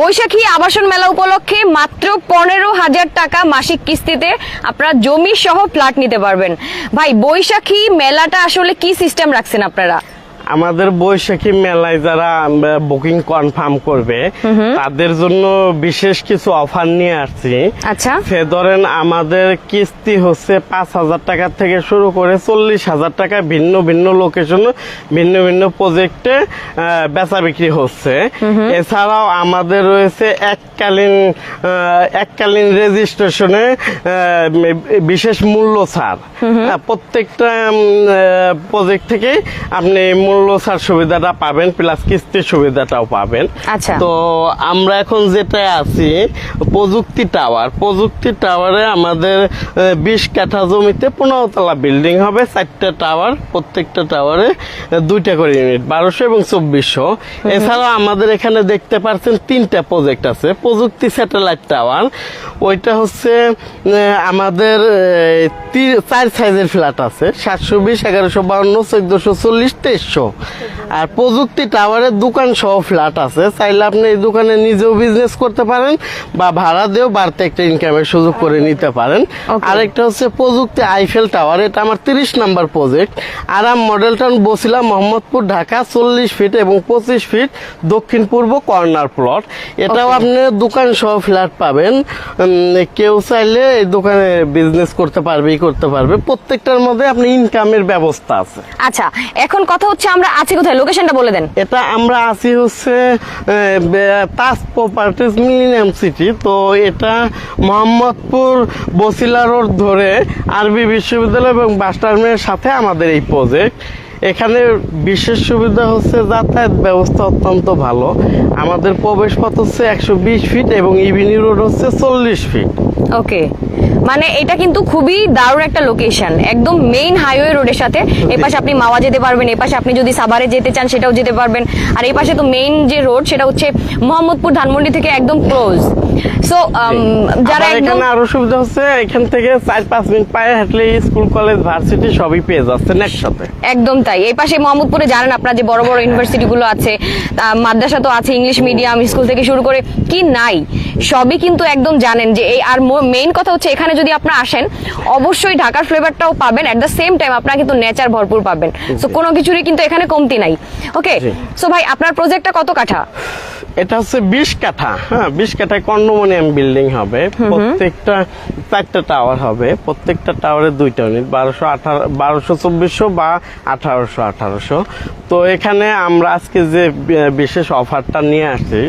বৈশাখী আবাসন মেলা উপলক্ষে মাত্র পনেরো হাজার টাকা মাসিক কিস্তিতে আপনারা জমি সহ ফ্ল্যাট নিতে পারবেন। ভাই, বৈশাখী মেলাটা আসলে কি সিস্টেম রাখছেন আপনারা? আমাদের বৈশাখী মেলায় যারা বুকিং কনফার্ম করবে তাদের জন্য বিশেষ কিছু অফার নিয়ে আসছি। আচ্ছা। সে ধরেন আমাদের কিস্তি হচ্ছে পাঁচ হাজার টাকা থেকে শুরু করে চল্লিশ হাজার টাকা ভিন্ন ভিন্ন লোকেশনে ভিন্ন ভিন্ন প্রজেক্টে বেচা বিক্রি হচ্ছে। এছাড়াও আমাদের রয়েছে এককালীন এককালীন রেজিস্ট্রেশনে বিশেষ মূল্য ছাড়। হ্যাঁ, প্রত্যেকটা প্রজেক্ট থেকে আপনি মূল্য ছাড় সুবিধাটা পাবেন প্লাস কিস্তির সুবিধাটাও পাবেন। আচ্ছা। তো আমরা এখন যেটা আছি প্রযুক্তি টাওয়ার। প্রযুক্তি টাওয়ারে আমাদের বিশ কাঠা জমিতে পনেরো তলা বিল্ডিং হবে চারটা টাওয়ার প্রত্যেকটা টাওয়ারে দুইটা করে ইউনিট বারোশো এবং চব্বিশশো। এছাড়াও আমাদের এখানে দেখতে পাচ্ছেন তিনটা প্রজেক্ট আছে প্রযুক্তি স্যাটেলাইট টাওয়ার ওইটা হচ্ছে আমাদের চার সাইজের ফ্ল্যাট আছে সাতশো বিশ এগারোশো বাউন্ন চোদ্দশো চল্লিশ তেইশশো। আর প্রযুক্তি টাওয়ারের দোকান সহ ফ্ল্যাট আছে। চাইলে আপনি এই দোকানে নিজেও বিজনেস করতে পারেন বা ভাড়া দিয়েও বাড়তে একটা ইনকামের সুযোগ করে নিতে পারেন. আরেকটা হচ্ছে প্রযুক্তি আইফেল টাওয়ার এটা আমার তিরিশ number project Aram model town Basila Mohammadpur Dhaka চল্লিশ ফিট এবং পঁচিশ ফিট দক্ষিণ পূর্ব কর্নার প্লট এটাও আপনি দোকান সহ ফ্ল্যাট পাবেন। কেউ চাইলে এই দোকানে বিজনেস করতে পারবে ই করতে পারবে। প্রত্যেকটার মধ্যে আপনি ইনকামের ব্যবস্থা আছে। আচ্ছা এখন কথা হচ্ছে আমরা আছি কোথায়? লোকেশনটা বলে দেন। এটা আমরা আছি হচ্ছে তাজ প্রপার্টিজ মিলিনিয়াম সিটি তো এটা মোহাম্মদপুর বসিলা রোড ধরে আরবি বিশ্ববিদ্যালয় এবং বাস টার্মিনালের সাথে আমাদের এই প্রজেক্ট এখানে বিশেষ সুবিধা হচ্ছে যাতায়াত ব্যবস্থা অত্যন্ত ভালো। আমাদের প্রবেশ পথ হচ্ছে একশো বিশ ফিট এবং ইভিনিং রোড হচ্ছে চল্লিশ ফিট ওকে মানে এটা কিন্তু খুবই দারুণ একটা লোকেশন একদম মেইন হাইওয়ে রোডের সাথে। এই পাশে আপনি মাওয়া যেতে পারবেন এই পাশে আপনি যদি সাভারে যেতে চান সেটাও যেতে পারবেন। আর এই পাশে তো মেইন যে রোড সেটা হচ্ছে মোহাম্মদপুর ধানমন্ডি থেকে একদম ক্লোজ সো যারা একদম এখানে আরও সুবিধা হচ্ছে এখান থেকে চার পাঁচ মিনিট পায়ে হাঁটলে স্কুল কলেজ ভার্সিটি সবই পেয়ে যাচ্ছেন একসাথে। একদম তাই। এই পাশে মোহাম্মদপুরে জানেন আপনার যে বড় বড় ইউনিভার্সিটি গুলো আছে মাদ্রাসা তো আছে ইংলিশ মিডিয়াম স্কুল থেকে শুরু করে কি নাই? সবই কিন্তু একদম জানেন যে এই আর মেইন কথা হচ্ছে এখানে যদি আপনারা আসেন অবশ্যই ঢাকার ফ্লেভারটাও পাবেন এট দ্য সেম টাইম আপনারা কিন্তু নেচার ভরপুর পাবেন। সো কোনো কিছুরই কিন্তু এখানে কমতি নাই। ওকে সো ভাই আপনার প্রজেক্টটা কত কাঠা? এটা হচ্ছে বিশ কাঠা হ্যাঁ বিশ কাঠায় কন্ডোমোনিয়াম বিল্ডিং হবে। প্রত্যেকটা চারটা টাওয়ার হবে। প্রত্যেকটা টাওয়ারে দুইটা ইউনিট বারোশো আঠারো বারোশো চব্বিশশো বা আঠারোশো আঠারোশো। তো এখানে আমরা আজকে যে বিশেষ অফারটা নিয়ে আসছি